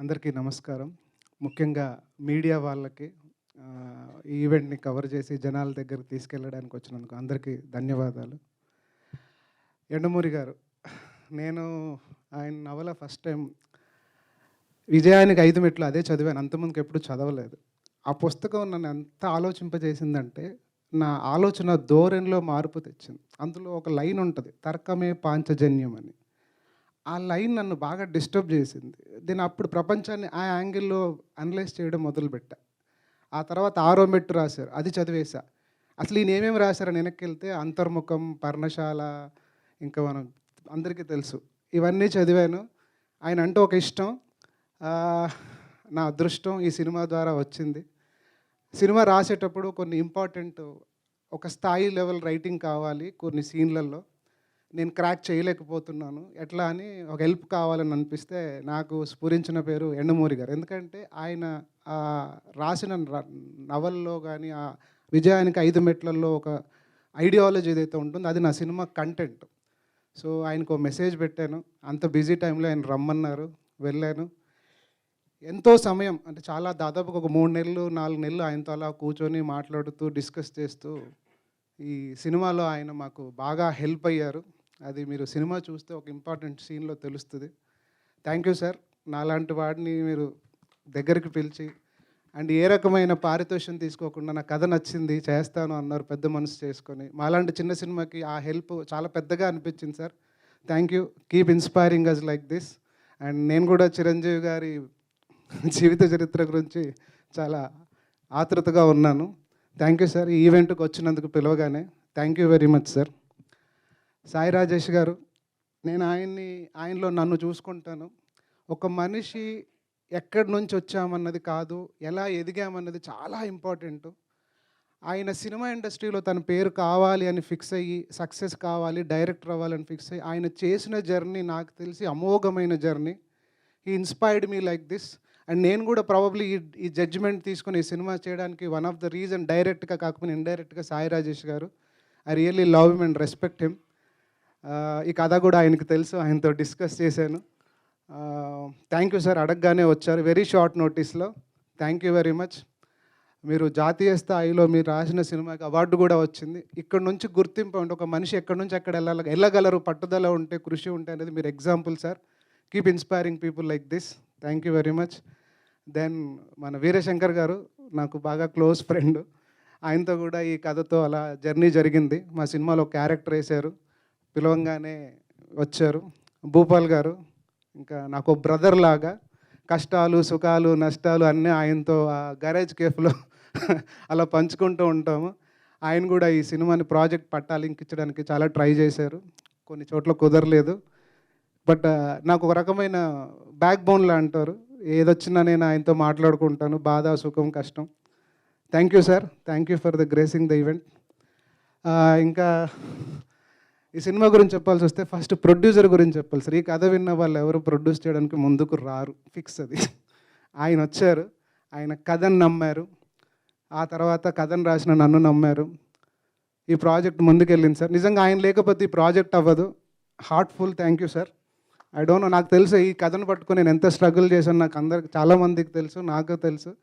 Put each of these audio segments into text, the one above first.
అందరికీ నమస్కారం. ముఖ్యంగా మీడియా వాళ్ళకి ఈ ఈవెంట్ని కవర్ చేసి జనాల దగ్గరికి తీసుకెళ్ళడానికి వచ్చినందుకు అందరికీ ధన్యవాదాలు. ఎండమూరి గారు నేను ఆయన నవల ఫస్ట్ టైం విజయానికి ఐదు మెట్లు అదే చదివాను. అంతకుముందుకు ఎప్పుడు చదవలేదు. ఆ పుస్తకం నన్ను ఎంత ఆలోచింపజేసిందంటే నా ఆలోచన ధోరణిలో మార్పు తెచ్చింది. అందులో ఒక లైన్ ఉంటుంది తర్కమే పాంచజన్యం అని ఆ లైన్ నన్ను బాగా డిస్టర్బ్ చేసింది. నేను అప్పుడు ప్రపంచాన్ని ఆ యాంగిల్లో అనలైజ్ చేయడం మొదలుపెట్టా. ఆ తర్వాత ఆరో మెట్టు రాశారు. అది చదివేశా. అసలు ఈయన ఏమేమి రాశారని వెనక్కి వెళ్తే అంతర్ముఖం పర్ణశాల ఇంకా మనం అందరికీ తెలుసు. ఇవన్నీ చదివాను. ఆయన అంటే ఒక ఇష్టం. నా అదృష్టం ఈ సినిమా ద్వారా వచ్చింది. సినిమా రాసేటప్పుడు కొన్ని ఇంపార్టెంట్ ఒక స్థాయి లెవెల్ రైటింగ్ కావాలి కొన్ని సీన్లలో. నేను క్రాక్ చేయలేకపోతున్నాను. ఎట్లా అని ఒక హెల్ప్ కావాలని అనిపిస్తే నాకు స్ఫురించిన పేరు ఎండమూరి గారు. ఎందుకంటే ఆయన రాసిన నవల్లో కానీ ఆ విజయానికి ఐదు మెట్లలో ఒక ఐడియాలజీ ఏదైతే ఉంటుందో అది నా సినిమా కంటెంట్ సో ఆయనకు ఒక మెసేజ్ పెట్టాను. అంత బిజీ టైంలో ఆయన రమ్మన్నారు వెళ్ళాను. ఎంతో సమయం అంటే చాలా దాదాపు ఒక మూడు నెలలు నాలుగు నెలలు ఆయనతో అలా కూర్చొని మాట్లాడుతూ డిస్కస్ చేస్తూ ఈ సినిమాలో ఆయన మాకు బాగా హెల్ప్ అయ్యారు. అది మీరు సినిమా చూస్తే ఒక ఇంపార్టెంట్ సీన్లో తెలుస్తుంది. Thank you sir. నాలాంటి వాడిని మీరు దగ్గరికి పిలిచి అండ్ ఏ రకమైన పారితోషం తీసుకోకుండా నా కథ నచ్చింది చేస్తాను అన్నారు పెద్ద మనసు చేసుకొని. మాలాంటి చిన్న సినిమాకి ఆ హెల్ప్ చాలా పెద్దగా అనిపించింది sir. Thank you. Keep inspiring us like this. And నేను కూడా చిరంజీవి గారి జీవిత చరిత్ర గురించి చాలా ఆతృతగా ఉన్నాను. Thank you sir. ఈ ఈవెంట్కి వచ్చినందుకు పిలవగానే. Thank you very much sir. Sai Rajesh garu నేను ఆయన్ని ఆయనలో నన్ను చూసుకుంటాను. ఒక మనిషి ఎక్కడి నుంచి వచ్చామన్నది కాదు ఎలా ఎదిగామన్నది చాలా ఇంపార్టెంట్. ఆయన సినిమా ఇండస్ట్రీలో తన పేరు కావాలి అని ఫిక్స్ అయ్యి సక్సెస్ కావాలి డైరెక్టర్ అవ్వాలని ఫిక్స్ అయ్యి ఆయన చేసిన జర్నీ నాకు తెలిసి అమోఘమైన జర్నీ. ఈ inspired me like this and నేను కూడా ప్రాబబ్లీ ఈ జడ్జిమెంట్ తీసుకుని ఈ సినిమా చేయడానికి వన్ ఆఫ్ ద రీజన్ డైరెక్ట్గా కాకపోయినా ఇండైరెక్ట్గా Sai Rajesh garu. I really love him and respect him ఈ కథ కూడా ఆయనకు తెలుసు ఆయనతో డిస్కస్ చేశాను. థ్యాంక్ యూ సార్ అడగగానే వచ్చారు. వెరీ షార్ట్ నోటీస్లో థ్యాంక్ యూ వెరీ మచ్ మీరు జాతీయ స్థాయిలో మీరు రాసిన సినిమాకి అవార్డు కూడా వచ్చింది. ఇక్కడ నుంచి గుర్తింపు ఉంటే ఒక మనిషి ఎక్కడి నుంచి ఎక్కడ వెళ్ళాలి వెళ్ళగలరు పట్టుదల ఉంటే కృషి ఉంటే అనేది మీరు example sir keep inspiring people like this thank you very much then మన వీరశంకర్ గారు నాకు బాగా క్లోజ్ ఫ్రెండ్ ఆయనతో కూడా ఈ కథతో అలా జర్నీ జరిగింది. మా సినిమాలో క్యారెక్టర్ వేశారు. పిలవంగానే వచ్చారు. భూపాల్ గారు ఇంకా నాకు బ్రదర్ లాగా కష్టాలు సుఖాలు నష్టాలు అన్నీ ఆయనతో ఆ గరేజ్ కేఫ్లో అలా పంచుకుంటూ ఉంటాము. ఆయన కూడా ఈ సినిమాని ప్రాజెక్ట్ పట్టాలింకించడానికి చాలా ట్రై చేశారు. కొన్ని చోట్ల కుదరలేదు. బట్ నాకు ఒక రకమైన బ్యాక్ బోన్లా అంటారు. ఏదొచ్చినా నేను ఆయనతో మాట్లాడుకుంటాను. బాధ సుఖం కష్టం. Thank you sir. Thank you for the gracing the event. ఇంకా ఈ సినిమా గురించి చెప్పాల్సి వస్తే ఫస్ట్ ప్రొడ్యూసర్ గురించి చెప్పాలి. సార్ ఈ కథ విన్న వాళ్ళు ఎవరు ప్రొడ్యూస్ చేయడానికి ముందుకు రారు. ఫిక్స్ అది. ఆయన వచ్చారు. ఆయన కథను నమ్మారు. ఆ తర్వాత కథను రాసిన నన్ను నమ్మారు. ఈ ప్రాజెక్ట్ ముందుకెళ్ళింది సార్. నిజంగా ఆయన లేకపోతే ఈ ప్రాజెక్ట్ అవ్వదు. Heartful thank you sir I don't know నాకు తెలుసు ఈ కథను పట్టుకుని నేను ఎంత స్ట్రగుల్ చేశాను. నాకు అందరికి చాలామందికి తెలుసు నాకు తెలుసు.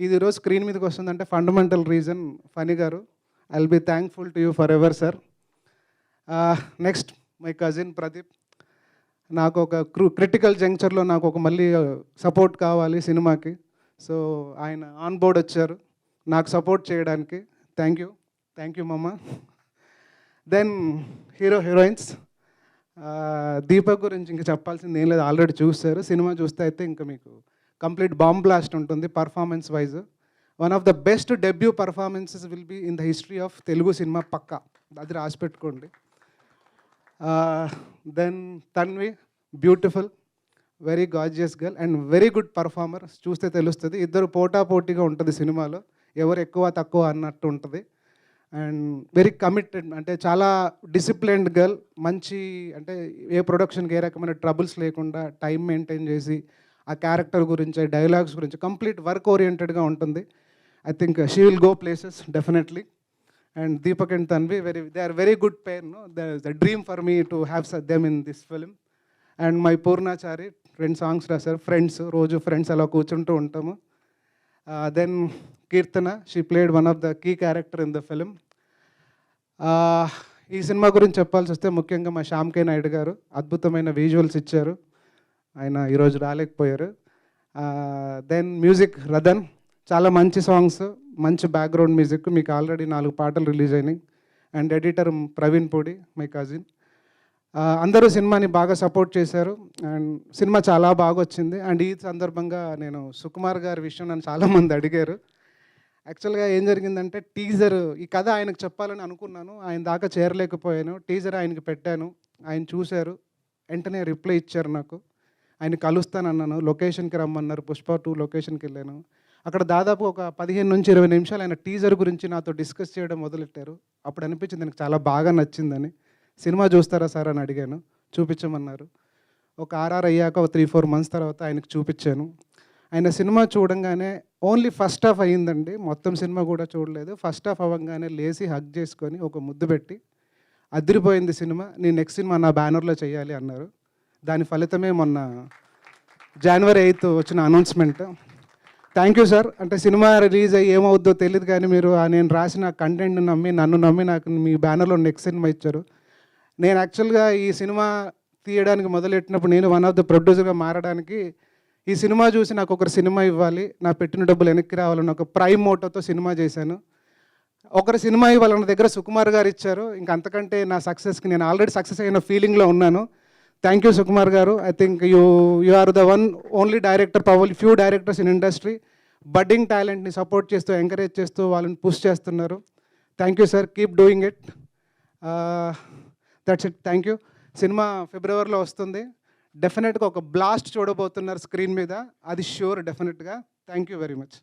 ఇది ఈరోజు స్క్రీన్ మీదకి వస్తుందంటే fundamental reason Phani garu. I will be thankful to you for ever sir next my cousin Pradeep నాకు ఒక క్రూ క్రిటికల్ జంక్చర్లో నాకు ఒక మళ్ళీ సపోర్ట్ కావాలి సినిమాకి. సో ఆయన ఆన్ బోర్డ్ వచ్చారు. నాకు సపోర్ట్ చేయడానికి. థ్యాంక్ యూ థ్యాంక్ యూ మమ్మ దెన్ హీరో హీరోయిన్స్ దీపక్ గురించి ఇంకా చెప్పాల్సింది ఏం లేదు. ఆల్రెడీ చూస్తారు సినిమా చూస్తే అయితే ఇంకా మీకు కంప్లీట్ బాంబ్ బ్లాస్ట్ ఉంటుంది performance wise one of the best debut performances will be in the history of Telugu cinema పక్కా. అది రాసి పెట్టుకోండి. Then Tanvi beautiful very gorgeous girl and very good performer చూస్తే తెలుస్తుంది. ఇద్దరు పోటా పోటీగా ఉంటుంది సినిమాలో. ఎవరు ఎక్కువ తక్కువ అన్నట్టు ఉంటుంది. అండ్ వెరీ కమిటెడ్ అంటే చాలా డిసిప్లిన్డ్ గర్ల్ మంచి అంటే ఏ ప్రొడక్షన్కి ఏ రకమైన ట్రబుల్స్ లేకుండా టైం మెయింటైన్ చేసి ఆ క్యారెక్టర్ గురించి డైలాగ్స్ గురించి కంప్లీట్ వర్క్ ఓరియంటెడ్గా ఉంటుంది. I think she will go places definitely and Deepak and Tanvi very they are very good pair no the dream for me to have them in this film and my Purnachari రెండు songs రాశారు friends రోజు friends అలా కూర్చుంటూ ఉంటాము. Then Keerthana she played one of the key character in the film ఈ సినిమా గురించి చెప్పాల్సి వస్తే ముఖ్యంగా మా శ్యామ్కే నాయుడు గారు అద్భుతమైన విజువల్స్ ఇచ్చారు. ఆయన ఈరోజు రాలేకపోయారు. దెన్ మ్యూజిక్ రదన్ చాలా మంచి సాంగ్స్ మంచి బ్యాక్గ్రౌండ్ మ్యూజిక్ మీకు ఆల్రెడీ నాలుగు పాటలు రిలీజ్ అయినాయి. And editor Praveen Pudi my cousin అందరూ సినిమాని బాగా సపోర్ట్ చేశారు. అండ్ సినిమా చాలా బాగా వచ్చింది. అండ్ ఈ సందర్భంగా నేను సుకుమార్ గారి విషయం నన్ను చాలామంది అడిగారు. యాక్చువల్గా ఏం జరిగిందంటే టీజర్ ఈ కథ ఆయనకు చెప్పాలని అనుకున్నాను. ఆయన దాకా చేరలేకపోయాను. టీజర్ ఆయనకి పెట్టాను. ఆయన చూశారు. వెంటనే రిప్లై ఇచ్చారు నాకు. ఆయన కలుస్తానన్నాను. లొకేషన్కి రమ్మన్నారు. పుష్ప టూ లొకేషన్కి వెళ్ళాను. అక్కడ దాదాపు ఒక పదిహేను నుంచి ఇరవై నిమిషాలు ఆయన టీజర్ గురించి నాతో డిస్కస్ చేయడం మొదలెట్టారు. అప్పుడు అనిపించింది నాకు చాలా బాగా నచ్చిందని. సినిమా చూస్తారా సార్? అని అడిగాను. చూపించమన్నారు. ఒక ఆర్ఆర్ అయ్యాక ఒక త్రీ ఫోర్ మంత్స్ తర్వాత ఆయనకు చూపించాను. ఆయన సినిమా చూడంగానే ఓన్లీ ఫస్ట్ హాఫ్ అయ్యిందండి. మొత్తం సినిమా కూడా చూడలేదు. ఫస్ట్ హాఫ్ అవ్వగానే లేచి హగ్ చేసుకొని ఒక ముద్దు పెట్టి అదిరిపోయింది సినిమా. నేను నెక్స్ట్ సినిమా నా బ్యానర్లో చేయాలి అన్నారు. దాని ఫలితమే మొన్న జనవరి ఎయిత్ వచ్చిన అనౌన్స్మెంట్. Thank you sir. అంటే సినిమా రిలీజ్ అయ్యి ఏమవుద్దో తెలియదు కానీ మీరు ఆ నేను రాసిన కంటెంట్ నమ్మి నన్ను నమ్మి నాకు మీ బ్యానర్లో నెక్స్ట్ సినిమా ఇచ్చారు. నేను యాక్చువల్గా ఈ సినిమా తీయడానికి మొదలెట్టినప్పుడు నేను వన్ ఆఫ్ ద ప్రొడ్యూసర్గా మారడానికి ఈ సినిమా చూసి నాకు ఒకరు సినిమా ఇవ్వాలి నా పెట్టిన డబ్బులు వెనక్కి రావాలని ఒక ప్రైమ్ మోటోతో సినిమా చేశాను. ఒకరు సినిమా ఇవ్వాలన్న దగ్గర సుకుమార్ గారు ఇచ్చారు. ఇంకా అంతకంటే నా సక్సెస్కి నేను ఆల్రెడీ సక్సెస్ అయిన ఫీలింగ్లో ఉన్నాను. Thank you Sukumar garu. I think you you are the one only director power few directors in industry budding టాలెంట్ని సపోర్ట్ చేస్తూ ఎంకరేజ్ చేస్తూ వాళ్ళని పుష్ చేస్తున్నారు. Thank you sir keep doing it that's it thank you cinema ఫిబ్రవరిలో వస్తుంది. డెఫినెట్గా ఒక blast చూడబోతున్నారు స్క్రీన్ మీద. అది ష్యూర్ డెఫినెట్గా థ్యాంక్ యూ వెరీ మచ్